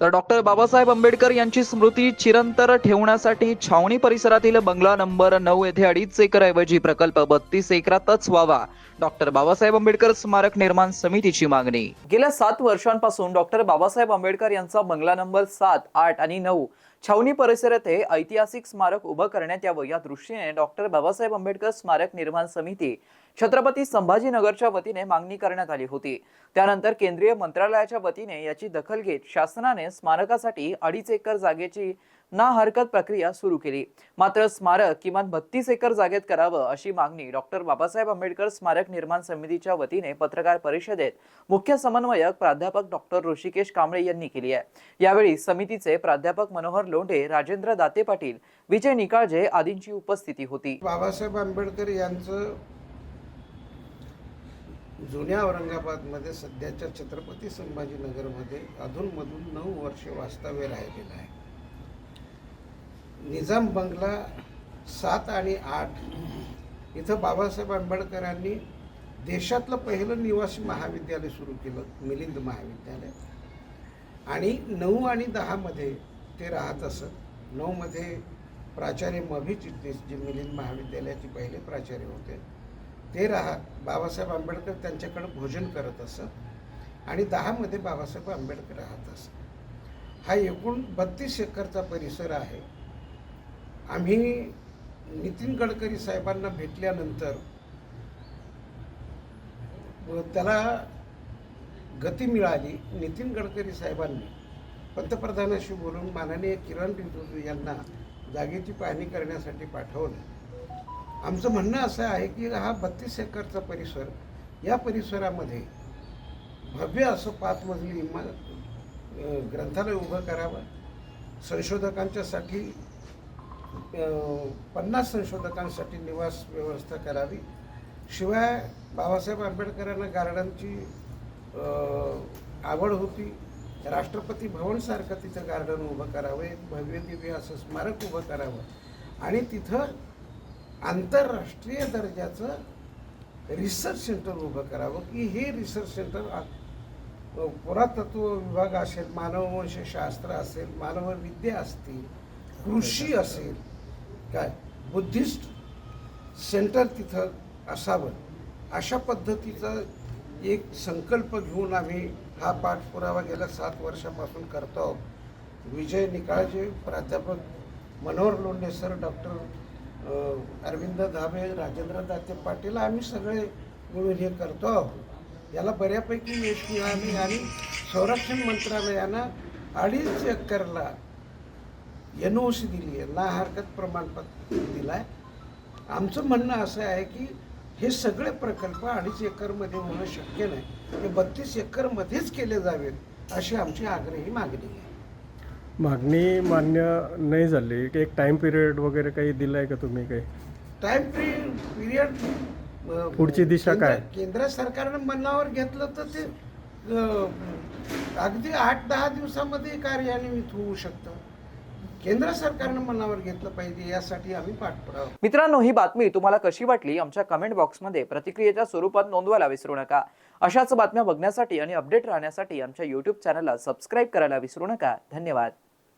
तर डॉक्टर बाबासाहेब आंबेडकर यांची स्मृती चिरंतर ठेवण्यासाठी छावणी परिसरातील बंगला नंबर नऊ येथे अडीच एकर ऐवजी प्रकल्प बत्तीस एकरातच व्हावा. डॉक्टर बाबासाहेब आंबेडकर स्मारक निर्माण समितीची मागणी. गेल्या सात वर्षांपासून डॉक्टर बाबासाहेब आंबेडकर यांचा बंगला नंबर सात आठ आणि नऊ छावणी परिसर येथे ऐतिहासिक स्मारक उभं करण्यात यावं. या दृष्टीने डॉक्टर बाबासाहेब आंबेडकर स्मारक निर्माण समिती छत्रपती संभाजीनगरच्या वतीने मागणी करण्यात आली होती. त्यानंतर केंद्रीय मंत्रालयाच्या वतीने याची दखल घेत शासनाने स्मारकासाठी अडीच एकर जागेची ना हरकत प्रक्रिया सुरू केली. मात्र स्मारक किमान बत्तीस एकर जागेत करावं अशी मागणी डॉक्टर बाबासाहेब आंबेडकर स्मारक निर्माण समितीच्या वतीने पत्रकार परिषदेत मुख्य समन्वयक प्राध्यापक डॉक्टर ऋषिकेश कांबळे यांनी केली आहे. यावेळी समितीचे प्राध्यापक मनोहर लोंढे राजेंद्र दाते पाटील विजय निकाळजे आदींची उपस्थिती होती. बाबासाहेब आंबेडकर यांचं जुन्या औरंगाबादमध्ये सध्याच्या छत्रपती संभाजीनगरमध्ये अधूनमधून नऊ वर्ष वास्तव्य राहिलेलं आहे. निजाम बंगला सात आणि आठ. इथं बाबासाहेब आंबेडकरांनी देशातलं पहिलं निवासी महाविद्यालय सुरू केलं मिलिंद महाविद्यालय. आणि नऊ आणि दहामध्ये ते राहत असत. नऊमध्ये प्राचार्य मभी चिटणीस जे मिलिंद महाविद्यालयाचे पहिले प्राचार्य होते ते राहा बाबासाहेब आंबेडकर त्यांच्याकडं भोजन करत असत. आणि दहामध्ये बाबासाहेब आंबेडकर राहत असत. हा एकूण बत्तीस एकरचा परिसर आहे. आम्ही नितीन गडकरी साहेबांना भेटल्यानंतर त्याला गती मिळाली नितीन गडकरी साहेबांनी. पंतप्रधानाशी बोलून माननीय किरण रिजिजू यांना जागेची पाहणी करण्यासाठी पाठवलं. आमचं म्हणणं असं आहे की हा बत्तीस एकरचा परिसर या परिसरामध्ये भव्य असं पाच मजली इमारत ग्रंथालय उभं करावं संशोधकांच्यासाठी पन्नास संशोधकांसाठी निवास व्यवस्था करावी. शिवाय बाबासाहेब आंबेडकरांना गार्डनची आवड होती. राष्ट्रपती भवनसारखं तिथं गार्डन उभं करावं एक भव्य दिव्य असं स्मारक उभं करावं. आणि तिथं आंतरराष्ट्रीय दर्जाचं रिसर्च सेंटर उभं करावं की हे रिसर्च सेंटर आ- पुरातत्व विभाग असेल मानववंशशास्त्र असेल मानवविद्या असतील कृषी असेल काय? बुद्धिस्ट सेंटर तिथं असावं. अशा पद्धतीचा एक संकल्प घेऊन आम्ही हा पाठपुरावा गेल्या सात वर्षापासून करतो. आहोत विजय निकाळजे प्राध्यापक मनोहर लोंढे सर डॉक्टर अरविंद धाबे राजेंद्र दाते पाटील आम्ही सगळे मिळून हे करतो. आहोत याला बऱ्यापैकी यश मिळाले आणि संरक्षण मंत्रालयानं अडीच एकरला एन ओ सी दिली आहे. ना हरकत प्रमाणपत्र दिलं आहे आमचं म्हणणं असं आहे की हे सगळे प्रकल्प अडीच एकरमध्ये होणं शक्य नाही. हे बत्तीस एकरमध्येच केले जावेत अशी आमची आग्रही मागणी आहे. मागणी मान्य नाही झाली. एक टाइम पिरियड वगैरे काही दिलाय का तुम्ही काही? टाइम पिरियड पुढची दिशा काय? केंद्र सरकारनं मनावर घेतलं तर ते अं, अगदी आठ दहा दिवसामध्ये कार्यान्वित होऊ शकतं. केंद्र सरकारनं मनावर घेतलं पाहिजे यासाठी आम्ही पाठपुरावा मित्रांनो ही बातमी तुम्हाला कशी वाटली? आमच्या कमेंट बॉक्समध्ये प्रतिक्रियेच्या स्वरूपात नोंदवायला विसरू नका. अशाच बातम्या बघण्यासाठी आणि अपडेट राहण्यासाठी आमच्या युट्यूब चॅनलला सबस्क्राईब करायला विसरू नका. धन्यवाद.